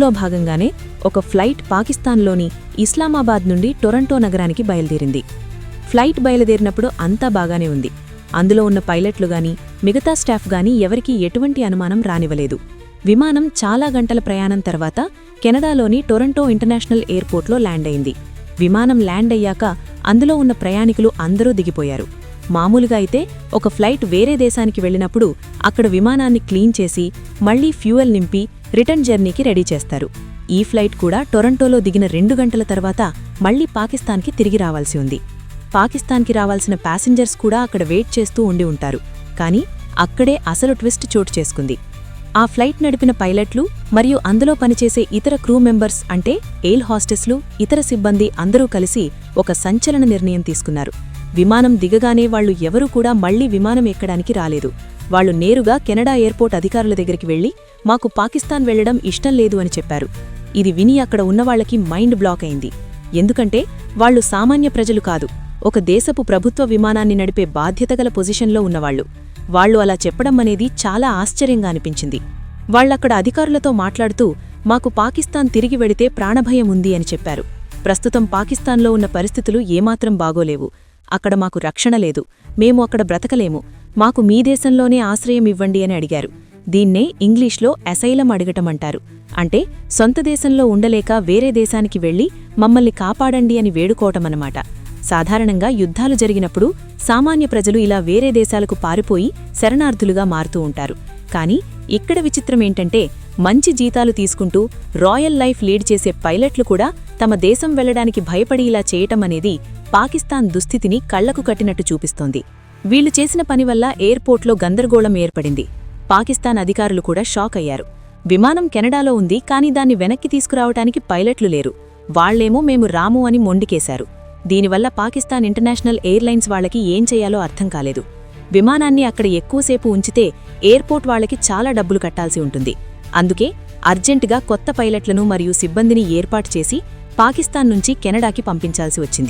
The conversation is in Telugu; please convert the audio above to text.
ఇందులో భాగంగానే ఒక ఫ్లైట్ పాకిస్తాన్లోని ఇస్లామాబాద్ నుండి టొరంటో నగరానికి బయలుదేరింది. ఫ్లైట్ బయలుదేరినప్పుడు అంతా బాగానే ఉంది. అందులో ఉన్న పైలట్లు గాని మిగతా స్టాఫ్ గాని ఎవరికీ ఎటువంటి అనుమానం రానివ్వలేదు. విమానం చాలా గంటల ప్రయాణం తర్వాత కెనడాలోని టొరంటో ఇంటర్నేషనల్ ఎయిర్పోర్ట్లో ల్యాండ్ అయింది. విమానం ల్యాండ్ అయ్యాక అందులో ఉన్న ప్రయాణికులు అందరూ దిగిపోయారు. మామూలుగా అయితే ఒక ఫ్లైట్ వేరే దేశానికి వెళ్ళినప్పుడు అక్కడ విమానాన్ని క్లీన్ చేసి మళ్ళీ ఫ్యూయల్ నింపి రిటర్న్ జర్నీకి రెడీ చేస్తారు. ఈ ఫ్లైట్ కూడా టొరంటోలో దిగిన రెండు గంటల తర్వాత మళ్ళీ పాకిస్తాన్కి తిరిగి రావాల్సి ఉంది. పాకిస్తాన్కి రావాల్సిన ప్యాసింజర్స్ కూడా అక్కడ వెయిట్ చేస్తూ ఉండి ఉంటారు. కానీ అక్కడే అసలు ట్విస్ట్ చోటు చేసుకుంది. ఆ ఫ్లైట్ నడిపిన పైలట్లు మరియు అందులో పనిచేసే ఇతర క్రూ మెంబర్స్ అంటే ఎయిల్ హాస్టెస్లు ఇతర సిబ్బంది అందరూ కలిసి ఒక సంచలన నిర్ణయం తీసుకున్నారు. విమానం దిగగానే వాళ్ళు ఎవరూ కూడా మళ్ళీ విమానం ఎక్కడానికి రాలేదు. వాళ్ళు నేరుగా కెనడా ఎయిర్పోర్ట్ అధికారుల దగ్గరికి వెళ్ళి మాకు పాకిస్తాన్ వెళ్ళడం ఇష్టం లేదు అని చెప్పారు. ఇది విని అక్కడ ఉన్నవాళ్ళకి మైండ్ బ్లాక్ అయింది. ఎందుకంటే వాళ్ళు సామాన్య ప్రజలు కాదు. ఒక దేశపు ప్రభుత్వ విమానాన్ని నడిపే బాధ్యతగల పొజిషన్లో ఉన్నవాళ్ళు వాళ్ళు అలా చెప్పడం అనేది చాలా ఆశ్చర్యంగా అనిపించింది. వాళ్ళక్కడ అధికారులతో మాట్లాడుతూ మాకు పాకిస్తాన్ తిరిగి వెడితే ప్రాణభయం ఉంది అని చెప్పారు. ప్రస్తుతం పాకిస్తాన్లో ఉన్న పరిస్థితులు ఏమాత్రం బాగోలేవు. అక్కడ మాకు రక్షణ లేదు. మేము అక్కడ బ్రతకలేము. మాకు మీ దేశంలోనే ఆశ్రయం ఇవ్వండి అని అడిగారు. దీన్నే ఇంగ్లీష్లో అసైలం అడగటమంటారు అంటే సొంత దేశంలో ఉండలేక వేరే దేశానికి వెళ్ళి మమ్మల్ని కాపాడండి అని వేడుకోవటమన్నమాట సాధారణంగా యుద్ధాలు జరిగినప్పుడు సామాన్య ప్రజలు ఇలా వేరే దేశాలకు పారిపోయి శరణార్థులుగా మారుతూ ఉంటారు. కానీ ఇక్కడ విచిత్రమేంటంటే మంచి జీతాలు తీసుకుంటూ రాయల్ లైఫ్ లీడ్ చేసే పైలట్లు కూడా తమ దేశం వెళ్ళడానికి భయపడి ఇలా చేయటం అనేది పాకిస్తాన్ దుస్థితిని కళ్ళకు కట్టినట్టు చూపిస్తోంది. వీళ్ళు చేసిన పని వల్ల ఎయిర్పోర్ట్లో గందరగోళం ఏర్పడింది. పాకిస్తాన్ అధికారులు కూడా షాక్ అయ్యారు. విమానం కెనడాలో ఉంది కానీ దాన్ని వెనక్కి తీసుకురావటానికి పైలట్లు లేరు. వాళ్ళేమో మేము రాము అని మొండికేశారు. దీనివల్ల పాకిస్తాన్ ఇంటర్నేషనల్ ఎయిర్లైన్స్ వాళ్ళకి ఏం చేయాలో అర్థం కాలేదు. విమానాన్ని అక్కడ ఎక్కువసేపు ఉంచితే ఎయిర్పోర్ట్ వాళ్ళకి చాలా డబ్బులు కట్టాల్సి ఉంటుంది. అందుకే అర్జెంటుగా కొత్త పైలట్లను మరియు సిబ్బందిని ఏర్పాటు చేసి పాకిస్తాన్ నుంచి కెనడాకి పంపించాల్సి వచ్చింది.